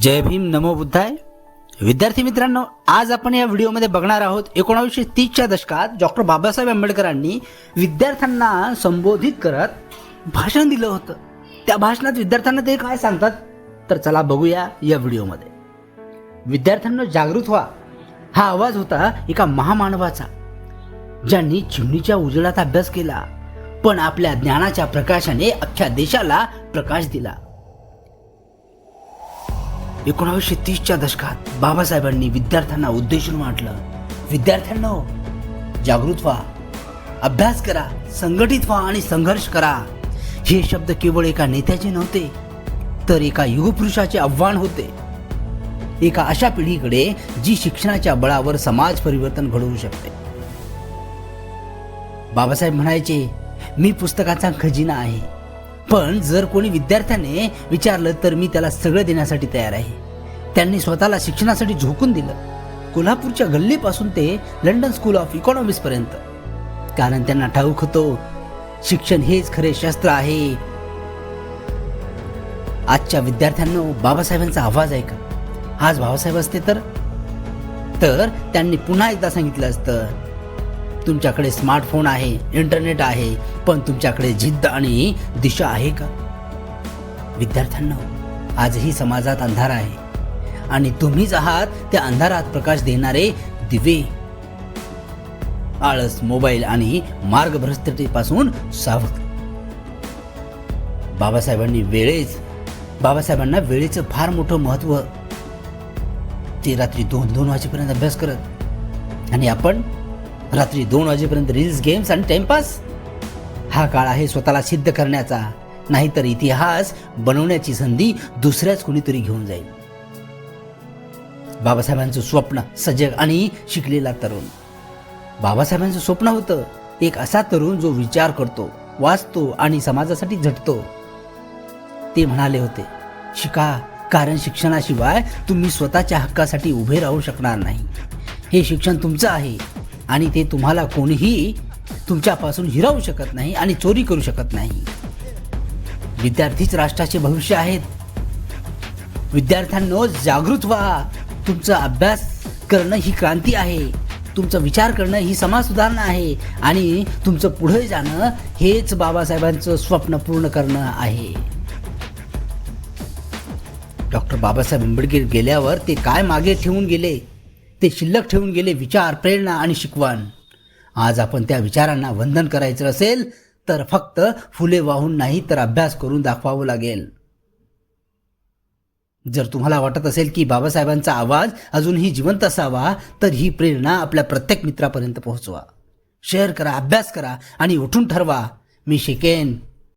जय भीम नमो बुद्धाय. विद्यार्थी मित्रांनो आज आपण या व्हिडिओमध्ये बघणार आहोत एकोणावीसशे तीसच्या दशकात डॉक्टर बाबासाहेब आंबेडकरांनी विद्यार्थ्यांना संबोधित करत भाषण दिलं होतं. त्या भाषणात विद्यार्थ्यांना ते काय सांगतात? तर चला बघूया या व्हिडिओमध्ये. विद्यार्थ्यांना जागृत व्हा. हा आवाज होता एका महामानवाचा ज्यांनी चिमणीच्या उजेडात अभ्यास केला पण आपल्या ज्ञानाच्या प्रकाशाने अख्ख्या देशाला प्रकाश दिला. एकोणावीसशे तीसच्या दशकात बाबासाहेबांनी विद्यार्थ्यांना उद्देशून म्हटलं विद्यार्थ्यांनो जागृत व्हा अभ्यास करा संघटित व्हा आणि संघर्ष करा. हे शब्द केवळ एका नेत्याचे नव्हते तर एका युगपुरुषाचे आव्हान होते. एका अशा पिढीकडे जी शिक्षणाच्या बळावर समाज परिवर्तन घडवू शकते. बाबासाहेब म्हणायचे मी पुस्तकाचा खजिना आहे. पण जर कोणी विद्यार्थ्याने विचारलं तर मी त्याला सगळं देण्यासाठी तयार आहे. त्यांनी स्वतःला शिक्षणासाठी झोकून दिलं. कोल्हापूरच्या गल्लीपासून ते लंडन स्कूल ऑफ इकॉनॉमिक्सपर्यंत कारण त्यांना ठाऊक होतो शिक्षण हेच खरे शस्त्र आहे. आजच्या विद्यार्थ्यांना बाबासाहेबांचा आवाज ऐका आज बाबासाहेब असते तर? तर त्यांनी पुन्हा एकदा सांगितलं असतं तुमच्याकडे स्मार्टफोन आहे इंटरनेट आहे पण तुमच्याकडे जिद्द आणि दिशा आहे का? विद्यार्थ्यांना आजही समाजात अंधार आहे. आणि तुम्हीच आहात त्या अंधारात प्रकाश देणारे दिवे. आळस मोबाईल आणि मार्गभ्रष्टतेपासून सावध. बाबासाहेबांनी वेळेच बाबासाहेबांना वेळेचं फार मोठं महत्त्व ते रात्री दोन दोन वाजेपर्यंत अभ्यास करत. आणि आपण रात्री दोन वाजेपर्यंत रील्स गेम्स आणि टाइमपास हा काळ आहे स्वतःला सिद्ध करण्याचा. नाहीतर इतिहास बनवण्याची संधी दुसऱ्याच कुणीतरी घेऊन जाईल. बाबासाहेबांचं स्वप्न सजग आणि शिकलेला तरुण. बाबासाहेबांचं स्वप्न होतं एक असा तरुण जो विचार करतो वाचतो आणि समाजासाठी झटतो. ते म्हणाले होते शिका कारण शिक्षणाशिवाय तुम्ही स्वतःच्या हक्कासाठी उभे राहू शकणार नाही. हे शिक्षण तुमचं आहे. आणि ते तुम्हाला कोणीही तुमच्यापासून हिरावू शकत नाही आणि चोरी करू शकत नाही. विद्यार्थीच राष्ट्राचे भविष्य आहेत. विद्यार्थ्यांनो जागृत व्हा. तुमचा अभ्यास करणं ही क्रांती आहे. तुमचा विचार करणं ही समाज सुधारणा आहे. आणि तुमचं पुढे जाणं हेच बाबासाहेबांचं स्वप्न पूर्ण करणं आहे. डॉक्टर बाबासाहेब आंबेडकर गेल्यावर ते काय मागे ठेवून गेले? ते शिल्लक ठेवून गेले विचार प्रेरणा आणि शिकवण. आज आपण त्या विचारांना वंदन करायचं असेल तर फक्त फुले वाहून नाही तर अभ्यास करून दाखवावं लागेल. जर तुम्हाला वाटत असेल की बाबासाहेबांचा आवाज अजूनही जिवंत असावा तर ही प्रेरणा आपल्या प्रत्येक मित्रापर्यंत पोहोचवा. शेअर करा अभ्यास करा आणि उठून ठरवा मी शिकेन.